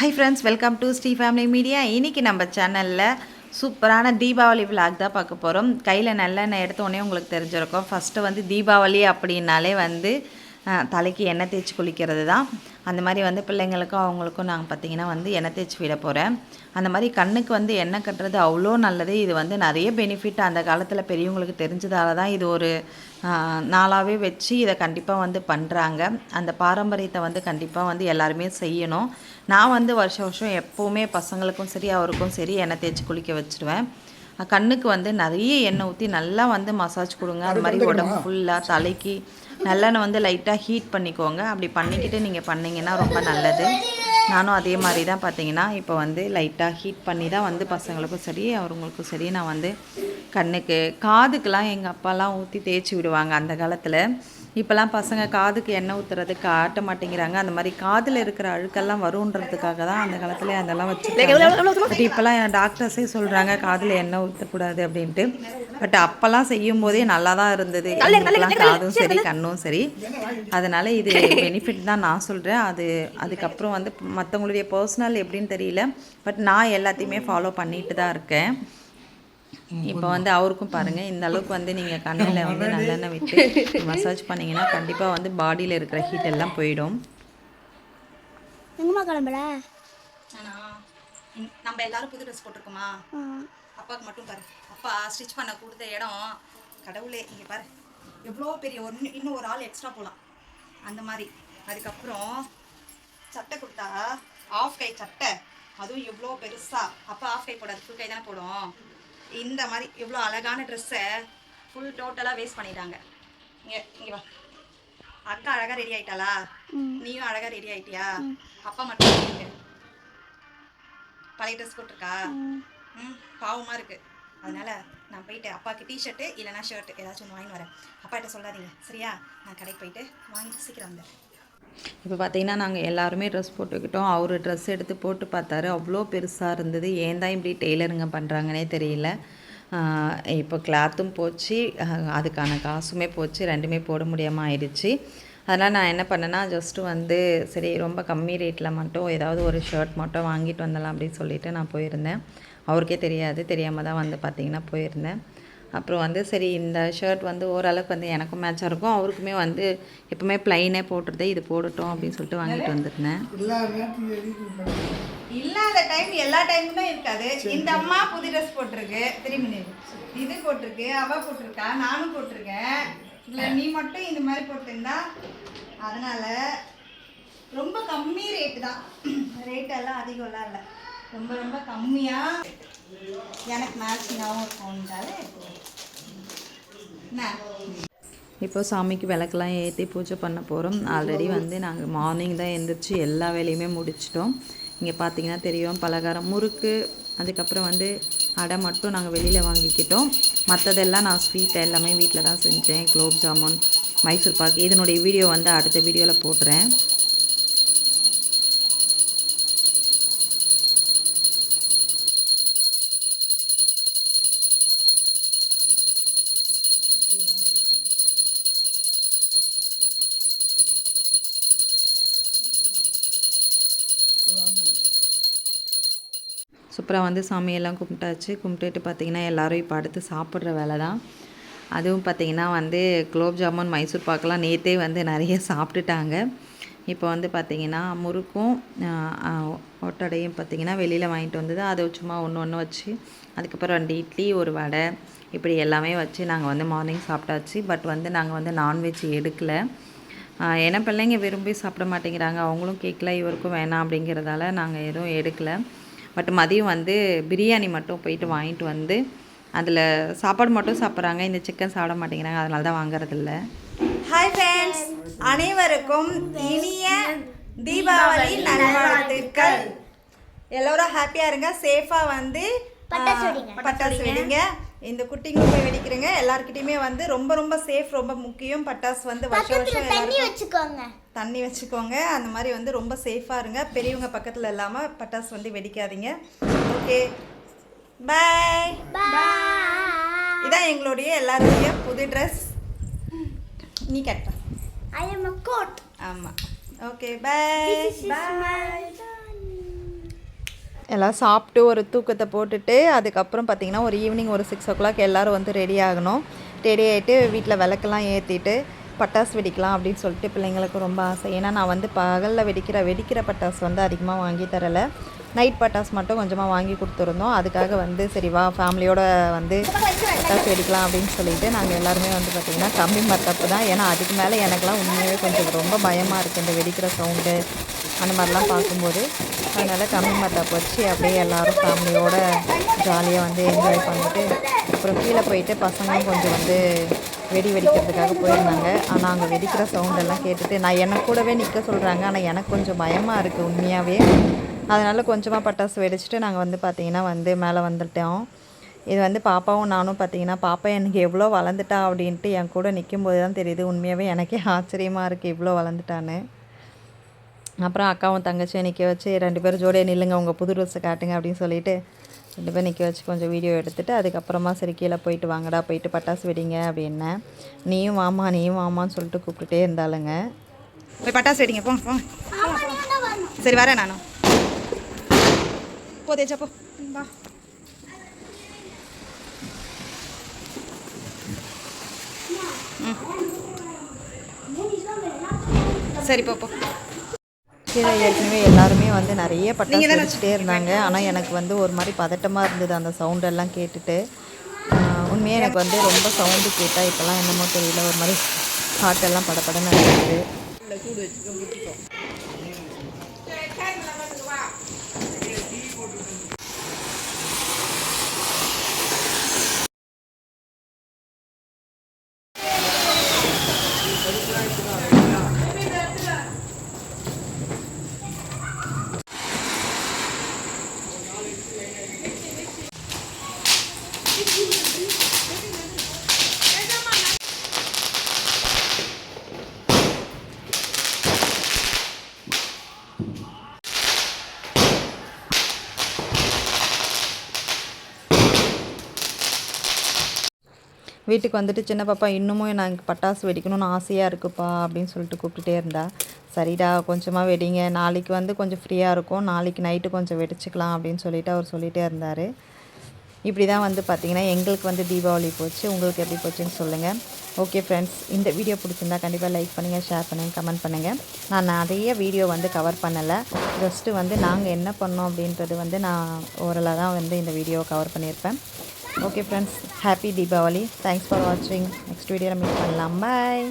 Hi friends welcome to Sri family media இன்றைக்கி நம்ம சேனலில் சூப்பரான தீபாவளி விளாக் தான் பார்க்க போகிறோம் கையில் நல்லெண்ணெய் எடுத்த உடனே உங்களுக்கு தெரிஞ்சிருக்கும். ஃபஸ்ட்டு வந்து தீபாவளி அப்படின்னாலே வந்து தலைக்கு எண்ணெய் தேய்ச்சி குளிக்கிறது தான் அந்த மாதிரி வந்து பிள்ளைங்களுக்கும் அவங்களுக்கும் நாங்கள் பார்த்தீங்கன்னா வந்து எண்ணெய் தேய்ச்சி விட போகிறேன் அந்த மாதிரி கண்ணுக்கு வந்து எண்ணெய் கட்டுறது அவ்வளோ நல்லது. இது வந்து நிறைய பெனிஃபிட் அந்த காலத்தில் பெரியவங்களுக்கு தெரிஞ்சதால தான் இது ஒரு நாளாகவே வச்சு இதை கண்டிப்பாக வந்து பண்ணுறாங்க அந்த பாரம்பரியத்தை வந்து கண்டிப்பாக வந்து எல்லாருமே செய்யணும். நான் வந்து வருஷம் வருஷம் எப்போவுமே பசங்களுக்கும் சரி அவருக்கும் சரி எண்ணெய் தேய்ச்சி குளிக்க வச்சுருவேன். கண்ணுக்கு வந்து நிறைய எண்ணெய் ஊற்றி நல்லா வந்து மசாஜ் கொடுங்க. அது மாதிரி உடம்பு ஃபுல்லாக தலைக்கு நல்லெண்ணெய் வந்து லைட்டாக ஹீட் பண்ணிக்கோங்க. அப்படி பண்ணிக்கிட்டு நீங்கள் பண்ணீங்கன்னா ரொம்ப நல்லது. நானும் அதே மாதிரி தான் பார்த்தீங்கன்னா இப்போ வந்து லைட்டாக ஹீட் பண்ணி தான் வந்து பசங்களுக்கும் சரி அவங்களுக்கும் சரி நான் வந்து கண்ணுக்கு காதுக்கெலாம் எங்கள் அப்பாலாம் ஊற்றி தேய்ச்சி விடுவாங்க அந்த காலத்தில். இப்போல்லாம் பசங்க காதுக்கு எண்ணெய் ஊற்றுறதுக்கு காட்ட மாட்டேங்கிறாங்க. அந்த மாதிரி காதில் இருக்கிற அழுக்கெல்லாம் வருன்றதுக்காக தான் அந்த காலத்துல அதெல்லாம் வச்சுருக்காங்க. பட் இப்போல்லாம் டாக்டர்ஸே சொல்கிறாங்க காதில் எண்ணெய் ஊற்றக்கூடாது அப்படின்ட்டு. பட் அப்போல்லாம் செய்யும் போதே நல்லா தான் இருந்தது. காதும் சரி கண்ணும் சரி. அதனால் இது பெனிஃபிட் தான் நான் சொல்கிறேன் அது அதுக்கப்புறம் வந்து மற்றவங்களுடைய பர்சனல் எப்படின்னு தெரியல. பட் நான் எல்லாத்தையுமே ஃபாலோ பண்ணிட்டு தான் இருக்கேன். இப்போ வந்து அவருக்கும் பாருங்கள் இந்த அளவுக்கு வந்து நீங்கள் கண்ணில் வந்து நல்லெண்ணெய் விட்டு மசாஜ் பண்ணீங்கன்னா கண்டிப்பாக வந்து பாடியில் இருக்கிற ஹீட் எல்லாம் போயிடும். எங்கம்மா கிளம்புற நம்ம எல்லாரும் புது ட்ரெஸ் போட்டிருக்கோமா? அப்பாவுக்கு மட்டும் பாரு. அப்பா ஸ்டிச் பண்ண கொடுத்த இடம். கடவுளே இங்கே பாரு. எவ்வளோ பெரிய ஒரு இன்னும் இன்னும் ஒரு ஆள் எக்ஸ்ட்ரா போகலாம் அந்த மாதிரி. அதுக்கப்புறம் சட்டை கொடுத்தா ஆஃப் கை சட்டை. அதுவும் எவ்வளோ பெருசா. அப்பா ஆஃப் கை போடாது ஃபுல் கை தானே போடும். இந்த மாதிரி எவ்வளோ அழகான ட்ரெஸ்ஸை ஃபுல் டோட்டலாக வேஸ்ட் பண்ணிட்டாங்க. இங்கே இங்கே வா. அக்கா அழகாக ரெடி ஆயிட்டாளா? நீயும் அழகாக ரெடி ஆயிட்டியா? அப்பா மட்டும் பழைய ட்ரெஸ் போட்டிருக்கா? ம். பாவமாக இருக்கு. அதனால நான் போயிட்டு அப்பாவுக்கு டிஷர்ட்டு இல்லைனா ஷர்ட் ஏதாச்சும் ஒன்று வாங்கி வரேன். அப்பாட்ட சொல்லாதீங்க. சரியா? நான் கடைக்கு போயிட்டு வாங்கிட்டு சீக்கிரம் வந்தேன் இப்போ பார்த்தீங்கன்னா நாங்கள் எல்லாருமே ட்ரெஸ் போட்டுக்கிட்டோம். அவர் ட்ரெஸ் எடுத்து போட்டு பார்த்தாரு. அவ்வளோ பெருசாக இருந்தது. ஏன் தான் இப்படி டெய்லருங்க பண்ணுறாங்கன்னே தெரியல. இப்போ கிளாத்தும் போச்சு. அதுக்கான காசுமே போச்சு. ரெண்டுமே போட முடியாமல் ஆயிடுச்சு. அதனால் நான் என்ன பண்ணேன்னா ஜஸ்ட்டு வந்து சரி ரொம்ப கம்மி ரேட்டில் மட்டும் ஏதாவது ஒரு ஷர்ட் மட்டும் வாங்கிட்டு வந்துடலாம் அப்படின்னு சொல்லிட்டு நான் போயிருந்தேன். அவருக்கே தெரியாது. தெரியாமல் தான் வந்து பார்த்திங்கன்னா போயிருந்தேன். அப்புறம் வந்து சரி இந்த ஷர்ட் வந்து ஓரளவுக்கு வந்து எனக்கும் மேட்சாக இருக்கும். அவருக்குமே வந்து எப்பவுமே ப்ளைனே போட்டுருதே இது போடட்டும் அப்படின்னு சொல்லிட்டு வாங்கிட்டு வந்திருந்தேன். இல்லாத டைம் எல்லா டைமுமே இருக்காது. இந்த அம்மா புது ட்ரெஸ் போட்டிருக்கு. திரும்பி. இது போட்டிருக்கு அவ போட்டிருக்கா நானும் போட்டிருக்கேன். இல்லை நீ மட்டும் இந்த மாதிரி போட்டிருந்தா அதனால ரொம்ப கம்மி ரேட்டு தான். ரேட் எல்லாம் அதிகம்லாம் இல்லை. ரொம்ப ரொம்ப கம்மியாக எனக்கு மேட்சிங்காகவும் இருக்கும்ன்றாலே என்ன இப்போ சாமிக்கு விளக்கெல்லாம் ஏற்றி பூஜை பண்ண போகிறோம். ஆல்ரெடி வந்து நாங்கள் மார்னிங் தான் எழுந்திரிச்சு எல்லா வேலையுமே முடிச்சிட்டோம். இங்கே பார்த்தீங்கன்னா தெரியும் பலகாரம் முறுக்கு அதுக்கப்புறம் வந்து அடை மட்டும் நாங்கள் வெளியில் வாங்கிக்கிட்டோம். மற்றதெல்லாம் நான் ஸ்வீட் எல்லாமே வீட்டில் தான் செஞ்சேன். குலோப் ஜாமுன் மைசூர் பாக். இதனுடைய வீடியோ வந்து அடுத்த வீடியோவில் போடுறேன். சூப்பராக வந்து சாமியெல்லாம் கும்பிட்டாச்சு. கும்பிட்டுட்டு பார்த்தீங்கன்னா எல்லாரும் இப்போ அடுத்து சாப்பிட்ற வேலை தான் அதுவும் பார்த்திங்கன்னா வந்து குலோப் ஜாமுன் மைசூர் பாக்கெலாம் நேற்றே வந்து நிறைய சாப்பிட்டுட்டாங்க. இப்போ வந்து பார்த்தீங்கன்னா முறுக்கும் ஒட்டடையும் பார்த்தீங்கன்னா வெளியில் வாங்கிட்டு வந்தது. அதை சும்மா ஒன்று ஒன்று வச்சு அதுக்கப்புறம் ரெண்டு இட்லி ஒரு வடை இப்படி எல்லாமே வச்சு நாங்கள் வந்து மார்னிங் சாப்பிட்டாச்சு. பட் வந்து நாங்கள் வந்து நான்வெஜ் எடுக்கலை. ஏன்னா பிள்ளைங்க விரும்பி சாப்பிட மாட்டேங்கிறாங்க. அவங்களும் கேட்கல இவருக்கும் வேணாம் அப்படிங்கிறதால நாங்கள் எதுவும் எடுக்கலை. பட் மதியம் வந்து பிரியாணி மட்டும் போயிட்டு வாங்கிட்டு வந்து அதில் சாப்பாடு மட்டும் சாப்பிட்றாங்க. இந்த சிக்கன் சாப்பிட மாட்டேங்கிறாங்க. அதனால தான் வாங்குறதில்ல. ஹாய் ஃப்ரெண்ட்ஸ் அனைவருக்கும் இனிய தீபாவளி நல்வாழ்த்துக்கள். எல்லோரும் ஹாப்பியாக இருங்க. சேஃபாக வந்து பட்டாசு வெடிங்க. இந்த குட்டிங்க போய் வெடிக்கிறேங்க. எல்லாருக்கிட்டையுமே வந்து ரொம்ப ரொம்ப சேஃப் ரொம்ப முக்கியம். பட்டாசு வந்து வருஷம் வருஷம் தண்ணி வச்சுக்கோங்க. தண்ணி வச்சுக்கோங்க. அந்த மாதிரி வந்து ரொம்ப சேஃபாக இருங்க. பெரியவங்க பக்கத்தில் இல்லாமல் பட்டாசு வந்து வெடிக்காதீங்க. ஓகே பாய் பாய் இதான் எங்களுடைய எல்லாருடைய புது ட்ரெஸ் நீ கட்ட ஐ அம் அ கோட் ஆமாம் ஓகே பாய் my எல்லாம் சாப்பிட்டு ஒரு தூக்கத்தை போட்டுட்டு அதுக்கப்புறம் பார்த்திங்கன்னா ஒரு ஈவினிங் ஒரு சிக்ஸ் ஓ கிளாக் எல்லோரும் வந்து ரெடி ஆகணும். ரெடி ஆகிட்டு வீட்டில் விளக்கெல்லாம் ஏற்றிட்டு பட்டாசு வெடிக்கலாம் அப்படின்னு சொல்லிட்டு பிள்ளைங்களுக்கு ரொம்ப ஆசை. ஏன்னா நான் வந்து பகலில் வெடிக்கிற வெடிக்கிற பட்டாசு வந்து அதிகமாக வாங்கி தரலை. நைட் பட்டாசு மட்டும் கொஞ்சமாக வாங்கி கொடுத்துருந்தோம். அதுக்காக வந்து சரி வா ஃபேமிலியோட வந்து பட்டாசு வெடிக்கலாம் அப்படின்னு சொல்லிட்டு நாங்கள் எல்லாருமே வந்து பார்த்திங்கன்னா கம்மி மத்தப்பு தான். ஏன்னா அதுக்கு மேலே எனக்கெலாம் உண்மையாகவே கொஞ்சம் ரொம்ப பயமாக இருக்குது இந்த வெடிக்கிற சவுண்டு அந்த மாதிரிலாம் பார்க்கும்போது. அதனால் கம்மி மத்தாப்பு வச்சு அப்படியே எல்லோரும் ஃபேமிலியோட ஜாலியாக வந்து என்ஜாய் பண்ணிட்டு அப்புறம் கீழே போயிட்டு பசங்களும் கொஞ்சம் வந்து வெடி வெடிக்கிறதுக்காக போயிருந்தாங்க. ஆனால் அங்கே வெடிக்கிற சவுண்டெல்லாம் கேட்டுட்டு நான் எனக்கு கூடவே நிற்க சொல்கிறாங்க ஆனால் எனக்கு கொஞ்சம் பயமாக இருக்குது உண்மையாகவே அதனால் கொஞ்சமாக பட்டாசு வெடிச்சிட்டு நாங்கள் வந்து பார்த்திங்கன்னா வந்து மேலே வந்துட்டோம். இது வந்து பாப்பாவும் நானும் பார்த்தீங்கன்னா பாப்பா எனக்கு எவ்வளோ வளர்ந்துட்டா? அப்படின்ட்டு என் கூட நிற்கும்போது தான் தெரியுது. உண்மையாகவே எனக்கே ஆச்சரியமாக இருக்குது இவ்வளோ வளர்ந்துட்டான்னு. அப்புறம் அக்காவும் தங்கச்சியும் நிற்க வச்சு ரெண்டு பேரும் ஜோடியாக நில்லுங்க உங்கள் புது ட்ரெஸ்ஸை காட்டுங்க அப்படின்னு சொல்லிட்டு ரெண்டு பேரும் நிற்க வச்சு கொஞ்சம் வீடியோ எடுத்துகிட்டு அதுக்கப்புறமா சரி கீழே போயிட்டு வாங்கடா போயிட்டு பட்டாசு வெடிங்க அப்படின்னேன் நீயும் வாமா நீயும் வாமான்னு சொல்லிட்டு கூப்பிட்டுட்டே இருந்தாளுங்க. போய் பட்டாசு வெடிங்க போ சரி வரேன் நானும் போ தேஜா போ. வா சரி போ. கீழே ஏற்கனவே எல்லாருமே வந்து நிறைய பட்டாசு வெடிச்சிட்டே இருந்தாங்க. ஆனால் எனக்கு வந்து ஒரு மாதிரி பதட்டமாக இருந்தது அந்த சவுண்டெல்லாம் கேட்டுட்டு. உண்மையாக எனக்கு வந்து ரொம்ப சவுண்டு கேட்டால் இப்போல்லாம் என்னமோ தெரியல. ஒரு மாதிரி ஹார்ட்டெல்லாம் படப்படன்னு இருக்குது வீட்டுக்கு வந்துட்டு சின்ன பாப்பா இன்னமும் எனக்கு பட்டாசு வெடிக்கணும்னு ஆசையாக இருக்குப்பா அப்படின்னு சொல்லிட்டு கூப்பிட்டுட்டே இருந்தா. சரிடா கொஞ்சமாக வெடிங்க. நாளைக்கு வந்து கொஞ்சம் ஃப்ரீயாக இருக்கும். நாளைக்கு நைட்டு கொஞ்சம் வெடிச்சுக்கலாம் அப்படின்னு சொல்லிட்டு அவர் சொல்லிகிட்டே இருந்தார். இப்படி தான் வந்து பார்த்திங்கன்னா எங்களுக்கு வந்து தீபாவளி போச்சு. உங்களுக்கு எப்படி போச்சுன்னு சொல்லுங்கள் ஓகே ஃப்ரெண்ட்ஸ் இந்த வீடியோ பிடிச்சிருந்தா கண்டிப்பாக லைக் பண்ணுங்கள் ஷேர் பண்ணுங்கள் கமெண்ட் பண்ணுங்கள் நான் நிறைய வீடியோ வந்து கவர் பண்ணலை. ஜஸ்ட்டு வந்து நாங்கள் என்ன பண்ணோம் அப்படின்றது வந்து நான் ஓரளவு தான் வந்து இந்த வீடியோ கவர் பண்ணியிருப்பேன். Okay friends happy Deepavali thanks for வாட்சிங் நெக்ஸ்ட் வீடியோவில் மீட் பண்ணலாம் பாய்